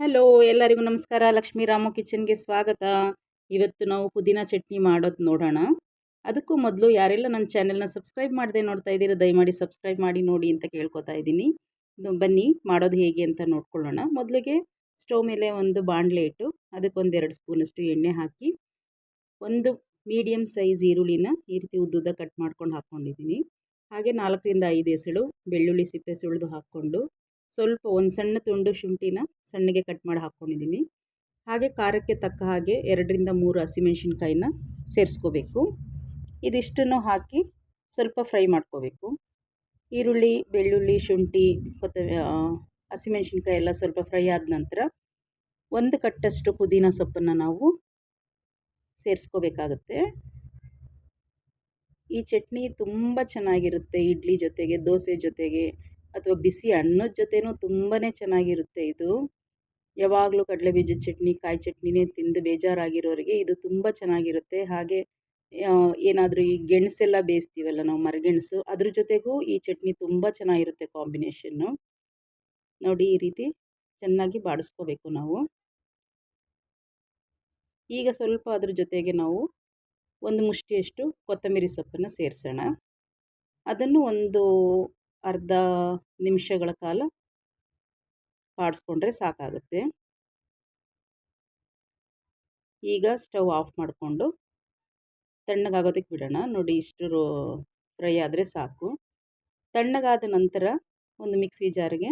Hello ಎಲ್ಲರಿಗೂ ನಮಸ್ಕಾರ. ಲಕ್ಷ್ಮೀ ರಾಮು ಕಿಚನ್ಗೆ ಸ್ವಾಗತ. ಇವತ್ತು ನಾವು ಪುದೀನ ಚಟ್ನಿ ಮಾಡೋದು ನೋಡೋಣ. ಅದಕ್ಕೂ ಮೊದಲು ಯಾರೆಲ್ಲ ನನ್ನ ಚಾನೆಲ್ನ ಸಬ್ಸ್ಕ್ರೈಬ್ ಮಾಡದೆ ನೋಡ್ತಾ ಇದ್ದೀರ, ದಯಮಾಡಿ ಸಬ್ಸ್ಕ್ರೈಬ್ ಮಾಡಿ ನೋಡಿ ಅಂತ ಕೇಳ್ಕೊತಾ ಇದ್ದೀನಿ. ಬನ್ನಿ, ಮಾಡೋದು ಹೇಗೆ ಅಂತ ನೋಡ್ಕೊಳ್ಳೋಣ. ಮೊದಲಿಗೆ ಸ್ಟವ್ ಮೇಲೆ ಒಂದು ಬಾಣಲೆ ಇಟ್ಟು ಅದಕ್ಕೊಂದು ಎರಡು ಸ್ಪೂನಷ್ಟು ಎಣ್ಣೆ ಹಾಕಿ ಒಂದು ಮೀಡಿಯಮ್ ಸೈಜ್ ಈರುಳ್ಳಿನ ಈ ರೀತಿ ಉದ್ದುದ್ದ ಕಟ್ ಮಾಡ್ಕೊಂಡು ಹಾಕ್ಕೊಂಡಿದ್ದೀನಿ ಹಾಗೆ ನಾಲ್ಕರಿಂದ ಐದು ಎಸಳು ಬೆಳ್ಳುಳ್ಳಿ ಸಿಪ್ಪೆ ಸುಳಿದು ಹಾಕ್ಕೊಂಡು ಸ್ವಲ್ಪ ಒಂದು ಸಣ್ಣ ತುಂಡು ಶುಂಠಿನ ಸಣ್ಣಗೆ ಕಟ್ ಮಾಡಿ ಹಾಕ್ಕೊಂಡಿದ್ದೀನಿ ಹಾಗೆ ಖಾರಕ್ಕೆ ತಕ್ಕ ಹಾಗೆ ಎರಡರಿಂದ ಮೂರು ಹಸಿಮೆಣ್ಸಿನ್ಕಾಯಿನ ಸೇರಿಸ್ಕೋಬೇಕು. ಇದಿಷ್ಟನ್ನು ಹಾಕಿ ಸ್ವಲ್ಪ ಫ್ರೈ ಮಾಡ್ಕೋಬೇಕು. ಈರುಳ್ಳಿ, ಬೆಳ್ಳುಳ್ಳಿ, ಶುಂಠಿ ಕೊತ್ತ ಹಸಿಮೆಣ್ಸಿನ್ಕಾಯಿ ಎಲ್ಲ ಸ್ವಲ್ಪ ಫ್ರೈ ಆದ ನಂತರ ಒಂದು ಕಟ್ಟಷ್ಟು ಪುದೀನ ಸೊಪ್ಪನ್ನು ನಾವು ಸೇರಿಸ್ಕೋಬೇಕಾಗತ್ತೆ. ಈ ಚಟ್ನಿ ತುಂಬ ಚೆನ್ನಾಗಿರುತ್ತೆ ಇಡ್ಲಿ ಜೊತೆಗೆ, ದೋಸೆ ಜೊತೆಗೆ. ಅಥವಾ ಬಿಸಿ ಅನ್ನದ ಜೊತೆನೂ ತುಂಬಾ ಚೆನ್ನಾಗಿರುತ್ತೆ ಇದು. ಯಾವಾಗಲೂ ಕಡಲೆ ಬೀಜದ ಚಟ್ನಿ, ಕಾಯಿ ಚಟ್ನಿನೇ ತಿಂದು ಬೇಜಾರಾಗಿರೋರಿಗೆ ಇದು ತುಂಬ ಚೆನ್ನಾಗಿರುತ್ತೆ. ಹಾಗೆ ಏನಾದರೂ ಈ ಗೆಣಸೆಲ್ಲ ಬೇಯಿಸ್ತೀವಲ್ಲ ನಾವು ಮರಗೆಣಸು, ಅದ್ರ ಜೊತೆಗೂ ಈ ಚಟ್ನಿ ತುಂಬ ಚೆನ್ನಾಗಿರುತ್ತೆ ಕಾಂಬಿನೇಷನ್ನು. ನೋಡಿ ಈ ರೀತಿ ಚೆನ್ನಾಗಿ ಬಾಡಿಸ್ಕೋಬೇಕು ನಾವು. ಈಗ ಸ್ವಲ್ಪ ಅದ್ರ ಜೊತೆಗೆ ನಾವು ಒಂದು ಮುಷ್ಟಿಯಷ್ಟು ಕೊತ್ತಂಬರಿ ಸೊಪ್ಪನ್ನು ಸೇರಿಸೋಣ. ಅದನ್ನು ಒಂದು ಅರ್ಧ ನಿಮಿಷಗಳ ಕಾಲ ಬಾಡಿಸ್ಕೊಂಡ್ರೆ ಸಾಕಾಗುತ್ತೆ. ಈಗ ಸ್ಟವ್ ಆಫ್ ಮಾಡಿಕೊಂಡು ತಣ್ಣಗಾಗೋದಕ್ಕೆ ಬಿಡೋಣ. ನೋಡಿ ಇಷ್ಟು ಫ್ರೈ ಆದರೆ ಸಾಕು. ತಣ್ಣಗಾದ ನಂತರ ಒಂದು ಮಿಕ್ಸಿ ಜಾರಿಗೆ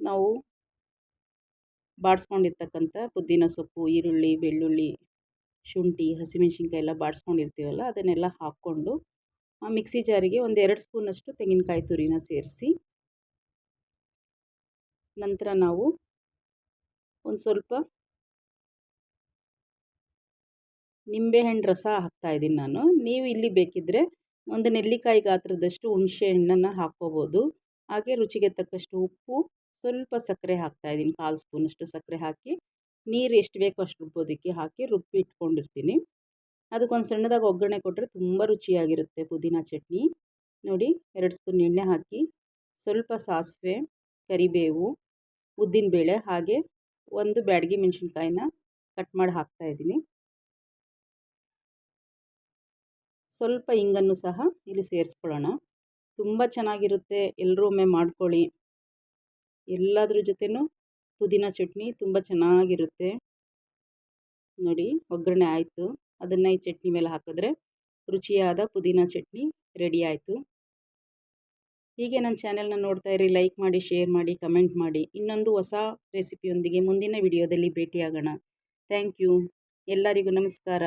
ನಾವು ಬಾಡಿಸ್ಕೊಂಡಿರ್ತಕ್ಕಂಥ ಪುದೀನ ಸೊಪ್ಪು, ಈರುಳ್ಳಿ, ಬೆಳ್ಳುಳ್ಳಿ, ಶುಂಠಿ ಹಸಿಮೆಣ್ಸಿನ್ಕಾಯಿ ಎಲ್ಲ ಬಾಡಿಸ್ಕೊಂಡಿರ್ತೀವಲ್ಲ, ಅದನ್ನೆಲ್ಲ ಹಾಕ್ಕೊಂಡು ಮಿಕ್ಸಿ ಜಾರಿಗೆ ಒಂದು ಎರಡು ಸ್ಪೂನಷ್ಟು ತೆಂಗಿನಕಾಯಿ ತುರಿನ ಸೇರಿಸಿ. ನಂತರ ನಾವು ಒಂದು ಸ್ವಲ್ಪ ನಿಂಬೆಹಣ್ಣು ರಸ ಹಾಕ್ತಾಯಿದ್ದೀನಿ ನಾನು. ನೀವು ಇಲ್ಲಿ ಬೇಕಿದ್ದರೆ ಒಂದು ನೆಲ್ಲಿಕಾಯಿ ಗಾತ್ರದಷ್ಟು ಹುಣಸೆ ಹಣ್ಣನ್ನು ಹಾಕ್ಕೋಬೋದು. ಹಾಗೆ ರುಚಿಗೆ ತಕ್ಕಷ್ಟು ಉಪ್ಪು, ಸ್ವಲ್ಪ ಸಕ್ಕರೆ ಹಾಕ್ತಾಯಿದ್ದೀನಿ ಕಾಲು ಸ್ಪೂನಷ್ಟು ಸಕ್ಕರೆ ಹಾಕಿ. ನೀರು ಎಷ್ಟು ಬೇಕೋ ಅಷ್ಟು ರುಬ್ಬೋದಕ್ಕೆ ಹಾಕಿ ರುಬ್ಬಿ ಇಟ್ಕೊಂಡಿರ್ತೀನಿ ಅದಕ್ಕೊಂದು ಸಣ್ಣದಾಗಿ ಒಗ್ಗರಣೆ ಕೊಟ್ಟರೆ ತುಂಬ ರುಚಿಯಾಗಿರುತ್ತೆ ಪುದೀನ ಚಟ್ನಿ. ನೋಡಿ, ಎರಡು ಸ್ಪೂನ್ ಎಣ್ಣೆ ಹಾಕಿ, ಸ್ವಲ್ಪ ಸಾಸಿವೆ, ಕರಿಬೇವು, ಉದ್ದಿನಬೇಳೆ ಹಾಗೆ ಒಂದು ಬ್ಯಾಡಗಿ ಮೆಣಸಿನ್ಕಾಯಿನ ಕಟ್ ಮಾಡಿ ಹಾಕ್ತಾ ಇದ್ದೀನಿ. ಸ್ವಲ್ಪ ಹಿಂಗನ್ನು ಸಹ ಇಲ್ಲಿ ಸೇರಿಸ್ಕೊಳ್ಳೋಣ. ತುಂಬ ಚೆನ್ನಾಗಿರುತ್ತೆ ಎಲ್ಲರೂ ಒಮ್ಮೆ ಮಾಡ್ಕೊಳ್ಳಿ. ಎಲ್ಲದ್ರ ಜೊತೆನೂ ಪುದೀನ ಚಟ್ನಿ ತುಂಬ ಚೆನ್ನಾಗಿರುತ್ತೆ. ನೋಡಿ, ಒಗ್ಗರಣೆ ಆಯಿತು. ಅದನ್ನು ಈ ಚಟ್ನಿ ಮೇಲೆ ಹಾಕಿದ್ರೆ ರುಚಿಯಾದ ಪುದೀನ ಚಟ್ನಿ ರೆಡಿ ಆಯಿತು. ಹೀಗೆ ನನ್ನ ಚಾನೆಲ್ನ ನೋಡ್ತಾ ಇರಿ, ಲೈಕ್ ಮಾಡಿ, ಶೇರ್ ಮಾಡಿ, ಕಮೆಂಟ್ ಮಾಡಿ. ಇನ್ನೊಂದು ಹೊಸ ರೆಸಿಪಿಯೊಂದಿಗೆ ಮುಂದಿನ ವಿಡಿಯೋದಲ್ಲಿ ಭೇಟಿಯಾಗೋಣ. Thank you. ಎಲ್ಲರಿಗೂ ನಮಸ್ಕಾರ.